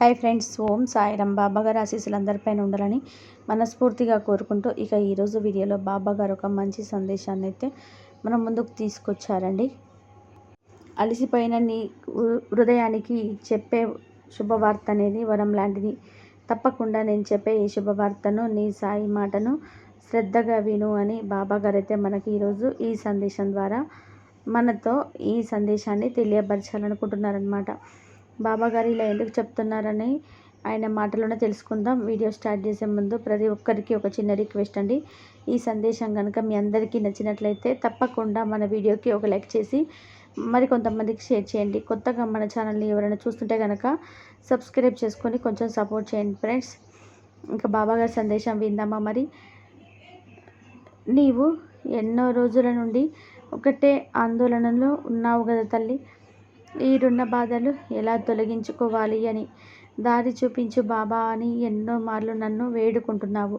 Hi friends ఓం సాయిరం బాబాగారు ఆశీస్సులు అందరిపైన ఉండాలని మనస్ఫూర్తిగా కోరుకుంటూ ఇక ఈరోజు వీడియోలో బాబా గారు ఒక మంచి సందేశాన్ని అయితే మనం ముందుకు తీసుకొచ్చారండి. అలసిపోయిన నీ హృదయానికి చెప్పే శుభవార్త అనేది వరం లాంటిది తప్పకుండా నేను చెప్పే ఈ శుభవార్తను నీ సాయి మాటను శ్రద్ధగా విను అని బాబాగారు అయితే మనకి ఈరోజు ఈ సందేశం ద్వారా మనతో ఈ సందేశాన్ని తెలియపరచాలనుకుంటున్నారనమాట బాబాగారు ఇలా ఎందుకు చెప్తున్నారని ఆయన మాటలోనే తెలుసుకుందాం. వీడియో స్టార్ట్ చేసే ముందు ప్రతి ఒక్కరికి ఒక చిన్న రిక్వెస్ట్ అండి. ఈ సందేశం కనుక మీ అందరికీ నచ్చినట్లయితే తప్పకుండా మన వీడియోకి ఒక లైక్ చేసి మరి కొంతమందికి షేర్ చేయండి. కొత్తగా మన ఛానల్ని ఎవరైనా చూస్తుంటే కనుక సబ్స్క్రైబ్ చేసుకొని కొంచెం సపోర్ట్ చేయండి ఫ్రెండ్స్. ఇంకా బాబాగారి సందేశం విందామా మరి? నీవు ఎన్నో రోజుల నుండి ఒకటే ఆందోళనలో ఉన్నావు కదా తల్లి. ఈ రుణ బాధలు ఎలా తొలగించుకోవాలి అని? దారి చూపించు బాబా అని ఎన్నో మార్లు నన్ను వేడుకుంటున్నావు.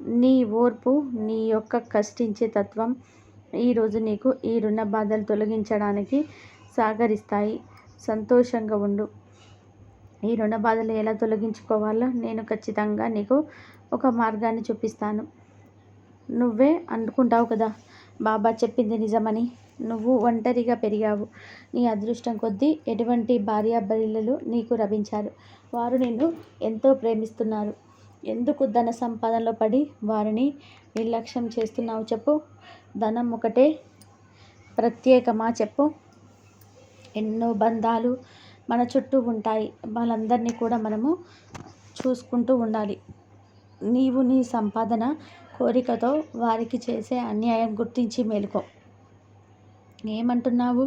నీ ఓర్పు నీ యొక్క కష్టించే తత్వం ఈరోజు నీకు ఈ రుణ బాధలు తొలగించడానికి సహకరిస్తాయి సంతోషంగా ఉండు. ఈ రుణ బాధలు ఎలా తొలగించుకోవాలో నేను ఖచ్చితంగా నీకు ఒక మార్గాన్ని చూపిస్తాను. నువ్వే అనుకుంటావు కదా? బాబా చెప్పింది నిజమని. నువ్వు ఒంటరిగా పెరిగావు. నీ అదృష్టం కొద్దీ ఎటువంటి భార్యాభర్యలు నీకు లభించారు. వారు నిన్ను ఎంతో ప్రేమిస్తున్నారు. ఎందుకు ధన సంపాదనలో పడి వారిని నిర్లక్ష్యం చేస్తున్నావు చెప్పు. ధనం ఒకటే ప్రత్యేకమా చెప్పు. ఎన్నో బంధాలు మన చుట్టూ ఉంటాయి. వాళ్ళందరినీ కూడా మనము చూసుకుంటూ ఉండాలి. నీవు నీ సంపాదన కోరికతో వారికి చేసే అన్యాయం గుర్తించి మేలుకో. ఏమంటున్నావు?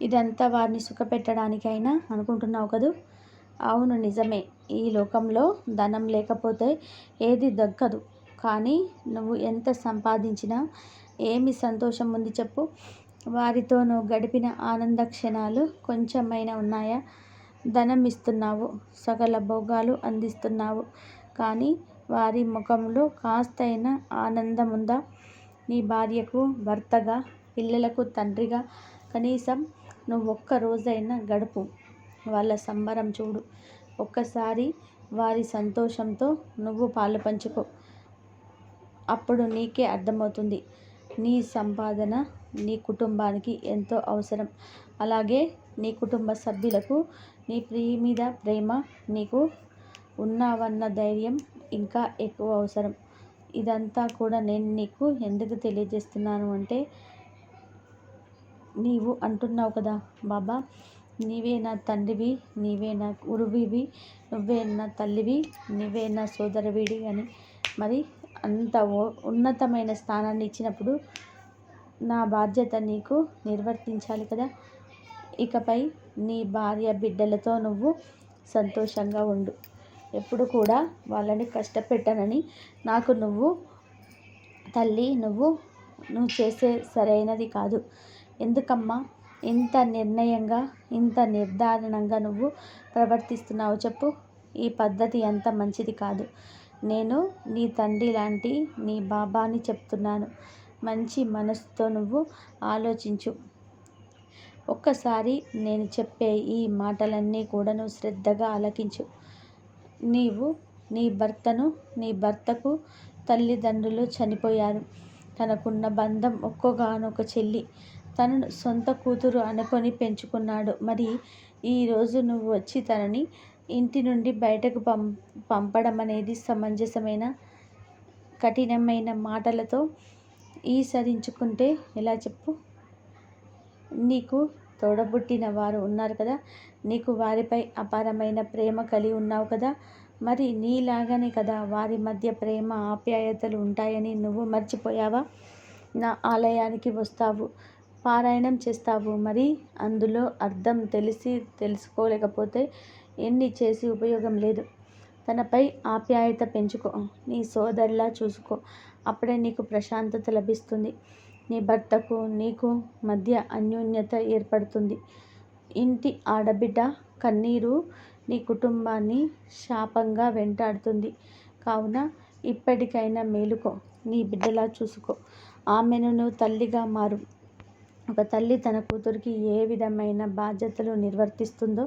ఇదంతా వారిని సుఖపెట్టడానికైనా అనుకుంటున్నావు కదూ? అవును నిజమే. ఈ లోకంలో ధనం లేకపోతే ఏది దక్కదు. కానీ నువ్వు ఎంత సంపాదించినా ఏమి సంతోషం ఉంది చెప్పు? వారితో నువ్వు గడిపిన ఆనంద క్షణాలు కొంచెమైనా ఉన్నాయా? ధనం ఇస్తున్నావు సకల భోగాలు అందిస్తున్నావు. కానీ వారి ముఖంలో కాస్తైనా ఆనందం ఉందా నీ భార్యకు భర్తగా పిల్లలకు తండ్రిగా కనీసం నువ్వు ఒక్క రోజైనా గడుపు. వాళ్ళ సంబరం చూడు. ఒక్కసారి వారి సంతోషంతో నువ్వు పాలు పంచుకో. అప్పుడు నీకే అర్థమవుతుంది. నీ సంపాదన నీ కుటుంబానికి ఎంతో అవసరం. అలాగే నీ కుటుంబ సభ్యులకు నీ ప్రియ మీద ప్రేమ నీకు ఉన్నావన్న ధైర్యం ఇంకా ఎక్కువ అవసరం. ఇదంతా కూడా నేను నీకు ఎందుకు తెలియజేస్తున్నాను అంటే నీవు అంటున్నావు కదా బాబా నీవే నా తండ్రివి నీవే నా గురువివి నువ్వే నా తల్లివి నీవే నా సోదరవిడి అని మరి అంత ఓ- ఉన్నతమైన స్థానాన్ని ఇచ్చినప్పుడు నా బాధ్యత నీకు నిర్వర్తించాలి కదా. ఇకపై నీ భార్య బిడ్డలతో నువ్వు సంతోషంగా ఉండు. ఎప్పుడు కూడా వాళ్ళని కష్టపెట్టనని నాకు నువ్వు తల్లి నువ్వు నువ్వు చేసే సరైనది కాదు. ఎందుకమ్మా? ఇంత నిర్ణయంగా ఇంత నిర్ధారణంగా నువ్వు ప్రవర్తిస్తున్నావు చెప్పు. ఈ పద్ధతి అంత మంచిది కాదు. నేను నీ తండ్రి లాంటి నీ బాబాని చెప్తున్నాను. మంచి మనసుతో నువ్వు ఆలోచించు. ఒక్కసారి నేను చెప్పే ఈ మాటలన్నీ కూడా నువ్వు శ్రద్ధగా ఆలకించు. నీవు నీ భర్తను నీ భర్తకు తల్లిదండ్రులు చనిపోయారు. తనకున్న బంధం ఒక్కగానొక చెల్లి తనను సొంత కూతురు అనుకొని పెంచుకున్నాడు. మరి ఈరోజు నువ్వు వచ్చి తనని ఇంటి నుండి బయటకు పం పంపడం అనేది సమంజసమైన? కఠినమైన మాటలతో ఈసరించుకుంటే ఎలా చెప్పు? నీకు తోడబుట్టిన వారు ఉన్నారు కదా? నీకు వారిపై అపారమైన ప్రేమ కలిగి ఉన్నావు కదా? మరి నీలాగానే కదా వారి మధ్య ప్రేమ ఆప్యాయతలు ఉంటాయని నువ్వు మర్చిపోయావా? నా ఆలయానికి వస్తావు పారాయణం చేస్తావు. మరి అందులో అర్థం తెలిసి తెలుసుకోలేకపోతే ఎన్ని చేసి ఉపయోగం లేదు. తనపై ఆప్యాయత పెంచుకో నీ సోదరిలా చూసుకో. అప్పుడే నీకు ప్రశాంతత లభిస్తుంది. నీ భర్తకు నీకు మధ్య అన్యోన్యత ఏర్పడుతుంది. ఇంటి ఆడబిడ్డ కన్నీరు నీ కుటుంబాన్ని శాపంగా వెంటాడుతుంది. కావున ఇప్పటికైనా మేలుకో నీ బిడ్డలా చూసుకో. ఆమెను నువ్వు తల్లిగా మారు. ఒక తల్లి తన కూతురికి ఏ విధమైన బాధ్యతలు నిర్వర్తిస్తుందో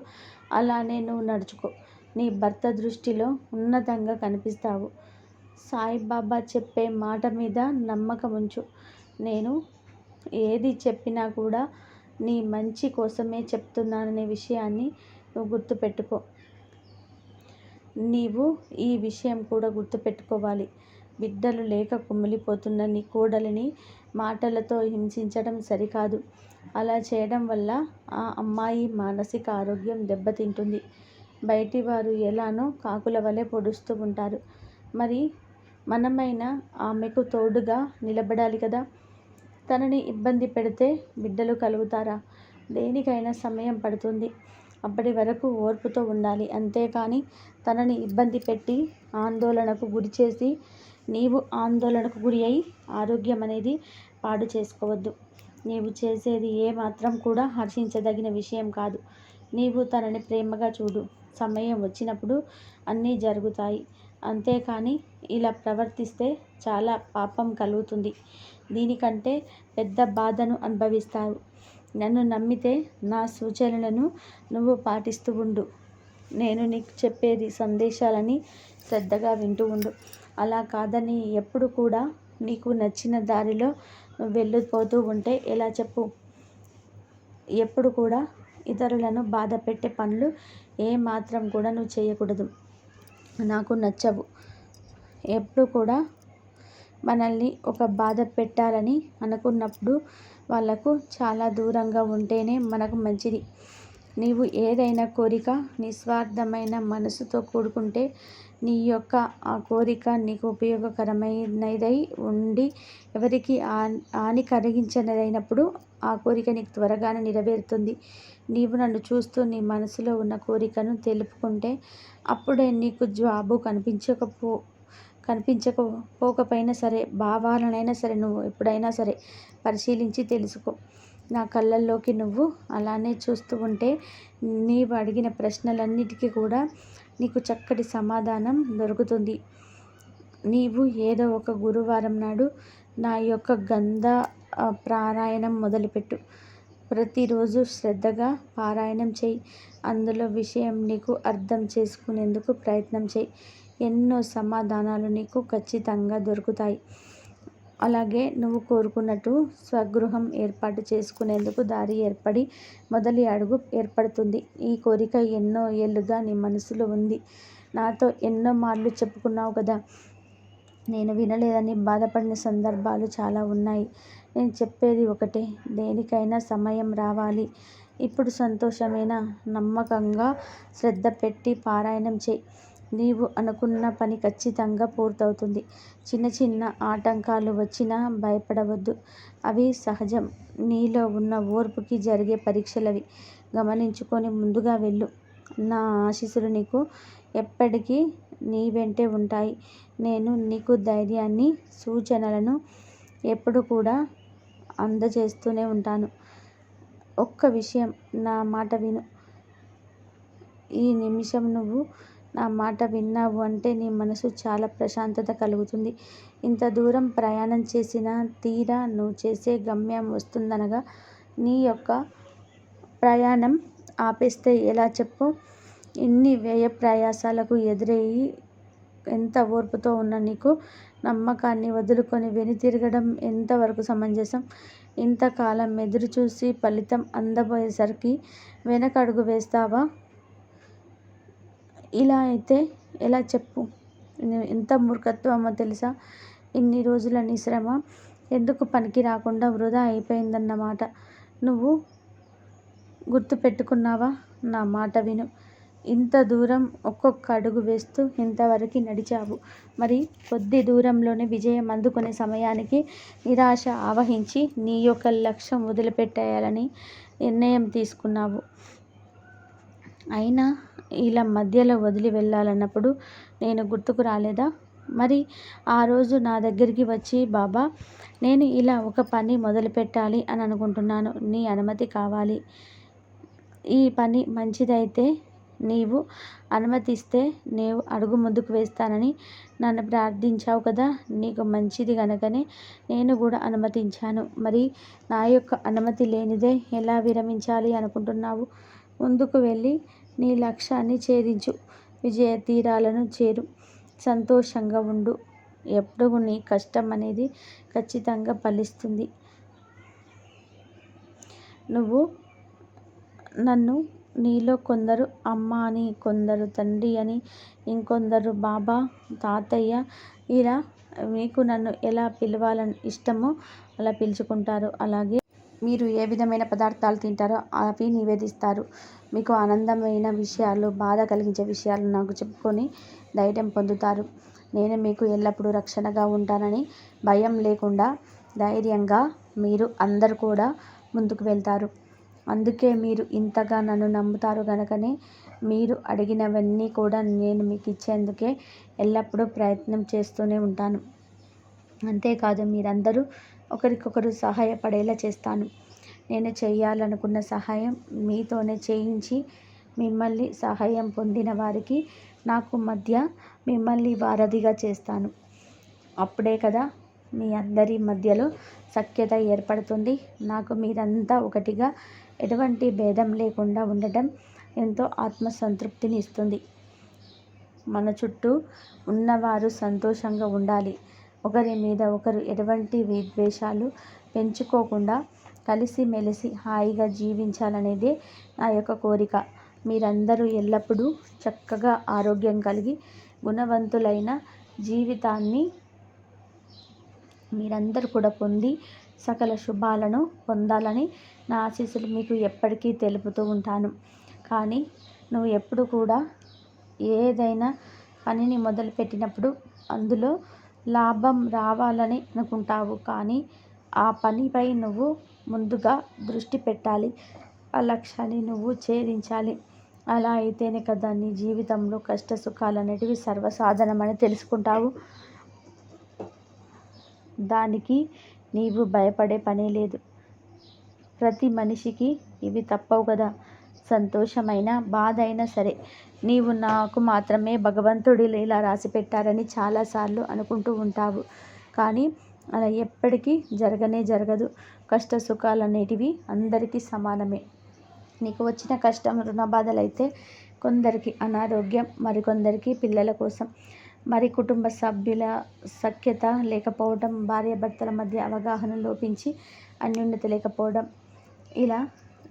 అలానే నువ్వు నడుచుకో. నీ భర్త దృష్టిలో ఉన్నతంగా కనిపిస్తావు. సాయిబాబా చెప్పే మాట మీద నమ్మకం ఉంచు నేను ఏది చెప్పినా కూడా నీ మంచి కోసమే చెప్తున్నాననే విషయాన్ని నువ్వు గుర్తుపెట్టుకో. నీవు ఈ విషయం కూడా గుర్తుపెట్టుకోవాలి. బిడ్డలు లేక కుమిలిపోతున్న నీ కోడలిని మాటలతో హింసించడం సరికాదు. అలా చేయడం వల్ల ఆ అమ్మాయి మానసిక ఆరోగ్యం దెబ్బతింటుంది. బయటి వారు ఎలానో కాకుల వలె పొడుస్తూ ఉంటారు. మరి మనమైనా ఆమెకు తోడుగా నిలబడాలి కదా? తనని ఇబ్బంది పెడితే బిడ్డలు కలుగుతారా? దేనికైనా సమయం పడుతుంది. అప్పటి వరకు ఓర్పుతో ఉండాలి. అంతేకాని తనని ఇబ్బంది పెట్టి ఆందోళనకు గురి చేసి నీవు ఆందోళనకు గురి అయి ఆరోగ్యం అనేది పాడు చేసుకోవద్దు. నీవు చేసేది ఏ మాత్రం కూడా హర్షించదగిన విషయం కాదు. నీవు తనని ప్రేమగా చూడు. సమయం వచ్చినప్పుడు అన్నీ జరుగుతాయి. అంతేకాని ఇలా ప్రవర్తిస్తే చాలా పాపం కలుగుతుంది. దీనికంటే పెద్ద బాధను అనుభవిస్తావు. నన్ను నమ్మితే నా సూచనలను నువ్వు పాటిస్తూ ఉండు. నేను నీకు చెప్పేది సందేశాలని శ్రద్ధగా వింటూ ఉండు. అలా కాదని ఎప్పుడు కూడా నీకు నచ్చిన దారిలో నువ్వు వెళ్ళిపోతూ ఉంటే ఎలా చెప్పు? ఎప్పుడు కూడా ఇతరులను బాధ పెట్టే పనులు ఏ మాత్రం కూడా నువ్వు చేయకూడదు. నాకు నచ్చవు. ఎప్పుడు కూడా మనల్ని ఒక బాధ పెట్టాలని అనుకున్నప్పుడు వాళ్ళకు చాలా దూరంగా ఉంటేనే మనకు మంచిది. నీవు ఏదైనా కోరిక నిస్వార్థమైన మనసుతో కూడుకుంటే నీ యొక్క ఆ కోరిక నీకు ఉపయోగకరమైనదై ఉండి ఎవరికి హాని కలిగించినదైనప్పుడు ఆ కోరిక నీకు త్వరగానే నెరవేరుతుంది. నీవు నన్ను చూస్తూ నీ మనసులో ఉన్న కోరికను తెలుపుకుంటే అప్పుడే నీకు జాబు కనిపించకపో కనిపించకపోకపోయినా సరే భావాలనైనా సరే నువ్వు ఎప్పుడైనా సరే పరిశీలించి తెలుసుకో. నా కళ్ళల్లోకి నువ్వు అలానే చూస్తూ ఉంటే నీవు అడిగిన ప్రశ్నలన్నిటికీ కూడా నీకు చక్కటి సమాధానం దొరుకుతుంది. నీవు ఏదో ఒక గురువారం నాడు నా యొక్క గంధ పారాయణం మొదలుపెట్టు. ప్రతిరోజు శ్రద్ధగా పారాయణం చేయి. అందులో విషయం నీకు అర్థం చేసుకునేందుకు ప్రయత్నం చేయి. ఎన్నో సమాధానాలు నీకు ఖచ్చితంగా దొరుకుతాయి. అలాగే నువ్వు కోరుకున్నట్టు స్వగృహం ఏర్పాటు చేసుకునేందుకు దారి ఏర్పడి మొదటి అడుగు ఏర్పడుతుంది. ఈ కోరిక ఎన్నో ఏళ్ళుగా నీ మనసులో ఉంది. నాతో ఎన్నో మార్లు చెప్పుకున్నావు కదా. నేను వినలేదని బాధపడిన సందర్భాలు చాలా ఉన్నాయి. నేను చెప్పేది ఒకటే దేనికైనా సమయం రావాలి. ఇప్పుడు సంతోషమైన? నమ్మకంగా శ్రద్ధ పెట్టి పారాయణం చేయి. నీవు అనుకున్న పని ఖచ్చితంగా పూర్తవుతుంది. చిన్న చిన్న ఆటంకాలు వచ్చినా భయపడవద్దు. అవి సహజం. నీలో ఉన్న ఓర్పుకి జరిగే పరీక్షలవి. గమనించుకొని ముందుగా వెళ్ళు. నా ఆశీస్సులు నీకు ఎప్పటికీ నీ వెంటే ఉంటాయి. నేను నీకు ధైర్యాన్ని సూచనలను ఎప్పుడు కూడా అందజేస్తూనే ఉంటాను. ఒక్క విషయం నా మాట విను. ఈ నిమిషం నువ్వు నా మాట విన్నావు అంటే నీ మనసు చాలా ప్రశాంతత కలుగుతుంది. ఇంత దూరం ప్రయాణం చేసిన తీరా నువ్వు చేసే గమ్యం వస్తుందనగా నీ యొక్క ప్రయాణం ఆపేస్తే ఎలా చెప్పు? ఇన్ని వ్యయ ప్రయాసాలకు ఎదురయ్యి ఎంత ఓర్పుతో ఉన్న నీకు నమ్మకాన్ని వదులుకొని వెనుతిరగడం ఎంతవరకు సమంజసం? ఇంతకాలం ఎదురు చూసి ఫలితం అందబోయేసరికి వెనకడుగు వేస్తావా? ఇలా అయితే ఎలా చెప్పు? ఎంత మూర్ఖత్వమో తెలుసా? ఇన్ని రోజుల నీ శ్రమ ఎందుకు పనికి రాకుండా వృధా అయిపోయిందన్నమాట. నువ్వు గుర్తుపెట్టుకున్నావా? నా మాట విను. ఇంత దూరం ఒక్కొక్క అడుగు వేస్తూ ఇంతవరకు నడిచావు. మరి కొద్ది దూరంలోనే విజయం అందుకునే సమయానికి నిరాశ ఆవహించి నీ యొక్క లక్ష్యం వదిలిపెట్టేయాలని నిర్ణయం తీసుకున్నావు. అయినా ఇలా మధ్యలో వదిలి వెళ్ళాలన్నప్పుడు నేను గుర్తుకు రాలేదా? మరి ఆ రోజు నా దగ్గరికి వచ్చి బాబా నేను ఇలా ఒక పని మొదలుపెట్టాలి అని అనుకుంటున్నాను. నీ అనుమతి కావాలి. ఈ పని మంచిదైతే నీవు అనుమతిస్తే నేను అడుగు ముందుకు వేస్తానని నన్ను ప్రార్థించావు కదా. నీకు మంచిది కనుకనే నేను కూడా అనుమతించాను. మరి నా యొక్క అనుమతి లేనిదే ఎలా విరమించాలి అనుకుంటున్నావు? ముందుకు వెళ్ళి నీ లక్ష్యాన్ని ఛేదించు. విజయ తీరాలను చేరు. సంతోషంగా ఉండు. ఎప్పుడు నీ కష్టం అనేది ఖచ్చితంగా ఫలిస్తుంది. నువ్వు నన్ను నీలో కొందరు అమ్మ అని కొందరు తండ్రి అని ఇంకొందరు బాబా తాతయ్య ఇలా మీకు నన్ను ఎలా పిలవాలని ఇష్టమో అలా పిలుచుకుంటారు. అలాగే మీరు ఏ విధమైన పదార్థాలు తింటారో అవి నివేదిస్తారు. మీకు ఆనందమైన విషయాలు బాధ కలిగించే విషయాలు నాకు చెప్పుకొని ధైర్యం పొందుతారు. నేను మీకు ఎల్లప్పుడూ రక్షణగా ఉంటానని భయం లేకుండా ధైర్యంగా మీరు అందరు కూడా ముందుకు వెళ్తారు. అందుకే మీరు ఇంతగా నన్ను నమ్ముతారు కనుకనే మీరు అడిగినవన్నీ కూడా నేను మీకు ఇచ్చేందుకే ఎల్లప్పుడూ ప్రయత్నం చేస్తూనే ఉంటాను. అంతేకాదు మీరందరూ ఒకరికొకరు సహాయపడేలా చేస్తాను. నేను చేయాలనుకున్న సహాయం మీతోనే చేయించి మిమ్మల్ని సహాయం పొందిన వారికి నాకు మధ్య మిమ్మల్ని వారధిగా చేస్తాను. అప్పుడే కదా మీ అందరి మధ్యలో సఖ్యత ఏర్పడుతుంది. నాకు మీరంతా ఒకటిగా ఎటువంటి భేదం లేకుండా ఉండటం ఎంతో ఆత్మసంతృప్తిని ఇస్తుంది. మన చుట్టూ ఉన్నవారు సంతోషంగా ఉండాలి. ఒకరి మీద ఒకరు ఎటువంటి విద్వేషాలు పెంచుకోకుండా కలిసిమెలిసి హాయిగా జీవించాలనేదే నా యొక్క కోరిక. మీరందరూ ఎల్లప్పుడూ చక్కగా ఆరోగ్యం కలిగి గుణవంతులైన జీవితాన్ని మీరందరూ కూడా పొంది సకల శుభాలను పొందాలని నా ఆశీస్సులు మీకు ఎప్పటికీ తెలుపుతూ ఉంటాను. కానీ నువ్వు ఎప్పుడు కూడా ఏదైనా పనిని మొదలుపెట్టినప్పుడు అందులో లాభం రావాలని అనుకుంటావు కానీ ఆ పనిపై నువ్వు ముందుగా దృష్టి పెట్టాలి. ఆ లక్ష్యాన్ని నువ్వు ఛేదించాలి. అలా అయితేనే కదా నీ జీవితంలో కష్ట సుఖాలు అనేటివి సర్వసాధారణమని తెలుసుకుంటావు. దానికి నీవు భయపడే పనే లేదు. ప్రతి మనిషికి ఇవి తప్పవు కదా. సంతోషమైన బాధ అయినా సరే నీవు నాకు మాత్రమే భగవంతుడు ఇలా రాసి పెట్టారని చాలాసార్లు అనుకుంటూ ఉంటావు. కానీ అలా ఎప్పటికీ జరగనే జరగదు. కష్ట సుఖాలు అనేటివి అందరికీ సమానమే. నీకు వచ్చిన కష్టం రుణ బాధలైతే కొందరికి అనారోగ్యం మరికొందరికి పిల్లల కోసం. మరి కుటుంబ సభ్యుల సఖ్యత లేకపోవడం భార్యాభర్తల మధ్య అవగాహన లోపించి అన్యున్నత లేకపోవడం. ఇలా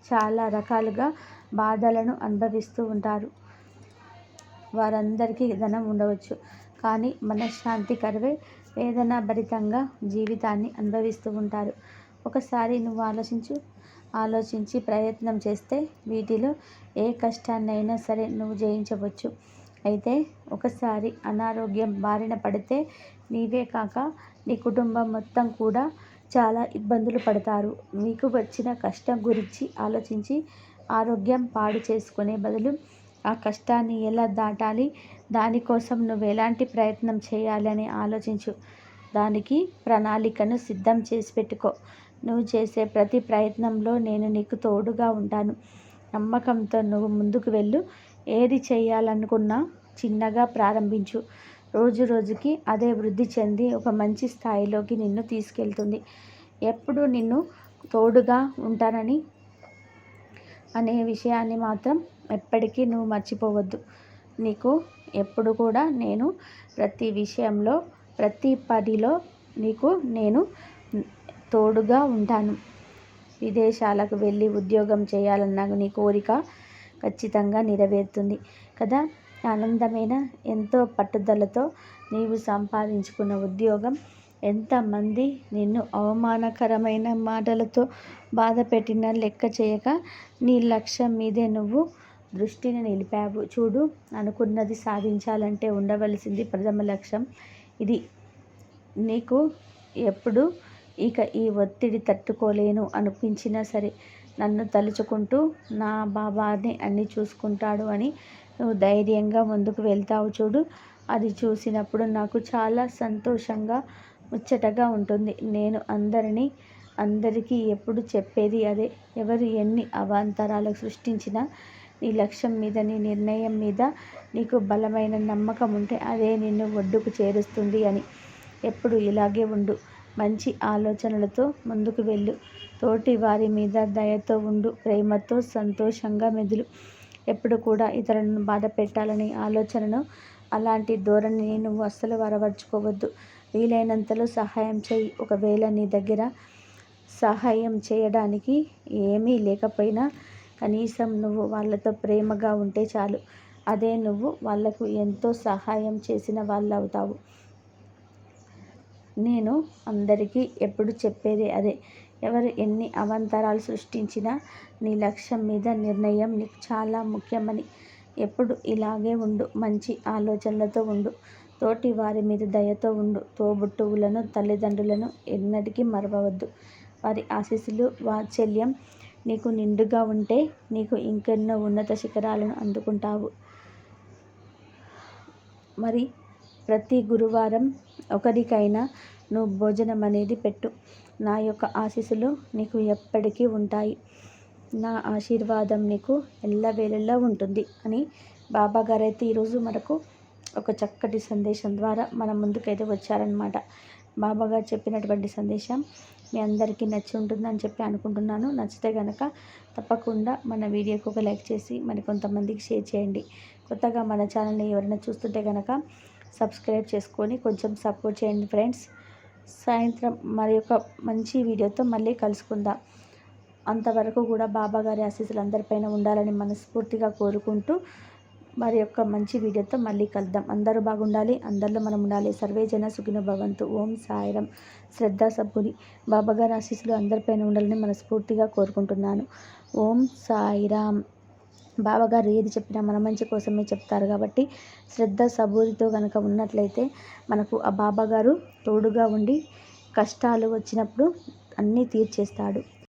చాలా రకాలుగా బాధలను అనుభవిస్తూ ఉంటారు. వారందరికీ ధనం ఉండవచ్చు. కానీ మనశ్శాంతి కరువే వేదన భరితంగా జీవితాన్ని అనుభవిస్తూ ఉంటారు. ఒకసారి నువ్వు ఆలోచించు ఆలోచించి ప్రయత్నం చేస్తే వీటిలో ఏ కష్టాన్నైనా సరే నువ్వు జయించవచ్చు. అయితే ఒకసారి అనారోగ్యం బారిన పడితే నీవే కాక నీ కుటుంబం మొత్తం కూడా చాలా ఇబ్బందులు పడతారు. మీకు వచ్చిన కష్టం గురించి ఆలోచించి ఆరోగ్యం పాడు చేసుకునే బదులు ఆ కష్టాన్ని ఎలా దాటాలి? దానికోసం నువ్వు ఎలాంటి ప్రయత్నం చేయాలని ఆలోచించు. దానికి ప్రణాళికను సిద్ధం చేసి పెట్టుకో. నువ్వు చేసే ప్రతి ప్రయత్నంలో నేను నీకు తోడుగా ఉంటాను. నమ్మకంతో నువ్వు ముందుకు వెళ్ళు. ఏది చేయాలనుకున్నా చిన్నగా ప్రారంభించు. రోజు రోజుకి అదే వృద్ధి చెంది ఒక మంచి స్థాయిలోకి నిన్ను తీసుకెళ్తుంది. ఎప్పుడు నిన్ను తోడుగా ఉంటానని అనే విషయాన్ని మాత్రం ఎప్పటికీ నువ్వు మర్చిపోవద్దు. నీకు ఎప్పుడు కూడా నేను ప్రతి విషయంలో ప్రతి పనిలో నీకు నేను తోడుగా ఉంటాను. విదేశాలకు వెళ్ళి ఉద్యోగం చేయాలన్న నీ కోరిక ఖచ్చితంగా నెరవేరుతుంది కదా? ఆనందమైన ఎంతో పట్టుదలతో నీవు సంపాదించుకున్న ఉద్యోగం ఎంతమంది నిన్ను అవమానకరమైన మాటలతో బాధ పెట్టినా లెక్క చేయక నీ లక్ష్యం మీదే నువ్వు దృష్టిని నిలిపావు. చూడు అనుకున్నది సాధించాలంటే ఉండవలసింది ప్రథమ లక్ష్యం. ఇది నీకు ఎప్పుడు ఇక ఈ ఒత్తిడి తట్టుకోలేను అనిపించినా సరే నన్ను తలుచుకుంటూ నా బాబాని అన్ని చూసుకుంటాడు అని నువ్వు ధైర్యంగా ముందుకు వెళ్తావు చూడు. అది చూసినప్పుడు నాకు చాలా సంతోషంగా ముచ్చటగా ఉంటుంది. నేను అందరినీ అందరికీ ఎప్పుడు చెప్పేది అదే. ఎవరు ఎన్ని అవాంతరాలు సృష్టించినా నీ లక్ష్యం మీద నీ నిర్ణయం మీద నీకు బలమైన నమ్మకం ఉంటే అదే నిన్ను ఒడ్డుకు చేరుస్తుంది అని. ఎప్పుడు ఇలాగే ఉండు. మంచి ఆలోచనలతో ముందుకు వెళ్ళు. తోటి వారి మీద దయతో ఉండు. ప్రేమతో సంతోషంగా మెదులు. ఎప్పుడు కూడా ఇతరులను బాధ పెట్టాలని ఆలోచనను అలాంటి ధోరణిని నువ్వు అస్సలు వరవరుచుకోవద్దు. వీలైనంతలో సహాయం చేయి. ఒకవేళ నీ దగ్గర సహాయం చేయడానికి ఏమీ లేకపోయినా కనీసం నువ్వు వాళ్ళతో ప్రేమగా ఉంటే చాలు. అదే నువ్వు వాళ్ళకు ఎంతో సహాయం చేసిన వాళ్ళు అవుతావు నేను అందరికీ ఎప్పుడు చెప్పేది అదే. ఎవరు ఎన్ని అవాంతరాలు సృష్టించినా నీ లక్ష్యం మీద నిర్ణయం నీకు చాలా ముఖ్యమని. ఎప్పుడు ఇలాగే ఉండు మంచి ఆలోచనలతో ఉండు. తోటి వారి మీద దయతో ఉండు. తోబుట్టువులను తల్లిదండ్రులను ఎన్నటికీ మరవవద్దు. వారి ఆశీస్సులు వాత్సల్యం నీకు నిండుగా ఉంటే నీకు ఇంకెన్నో ఉన్నత శిఖరాలను అందుకుంటావు. మరి ప్రతి గురువారం ఒకరికైనా నువ్వు భోజనం అనేది పెట్టు. నా యొక్క ఆశీస్సులు నీకు ఎప్పటికీ ఉంటాయి. నా ఆశీర్వాదం నీకు ఎల్లవేళలా ఉంటుంది అని బాబా గారు అయితే ఈరోజు మనకు ఒక చక్కటి సందేశం ద్వారా మన ముందుకైతే వచ్చారనమాట బాబా గారు చెప్పినటువంటి సందేశం మీ అందరికీ నచ్చి ఉంటుందని చెప్పి అనుకుంటున్నాను. నచ్చితే కనుక తప్పకుండా మన వీడియోకి ఒక లైక్ చేసి మరి కొంతమందికి షేర్ చేయండి. కొత్తగా మన ఛానల్ని ఎవరైనా చూస్తుంటే కనుక సబ్స్క్రైబ్ చేసుకొని కొంచెం సపోర్ట్ చేయండి ఫ్రెండ్స్. సాయంత్రం మరి ఒక మంచి వీడియోతో మళ్ళీ కలుసుకుందాం. అంతవరకు కూడా బాబాగారి ఆశీస్సులు అందరిపైన ఉండాలని మనస్ఫూర్తిగా కోరుకుంటూ మరి యొక్క మంచి వీడియోతో మళ్ళీ కలుద్దాం. అందరూ బాగుండాలి అందరిలో మనం ఉండాలి. సర్వే జన సుఖిన భవంతు. ఓం సాయిరం శ్రద్ధ సబ్బుని బాబాగారి ఆశీస్సులు అందరిపైన ఉండాలని మనస్ఫూర్తిగా కోరుకుంటున్నాను. ఓం సాయిరామ్. బాబాగారు ఏది చెప్పినా మన మంచి కోసమే చెప్తారు కాబట్టి శ్రద్ధ సబూరితో కనుక ఉన్నట్లయితే మనకు ఆ బాబాగారు తోడుగా ఉండి కష్టాలు వచ్చినప్పుడు అన్నీ తీర్చేస్తాడు.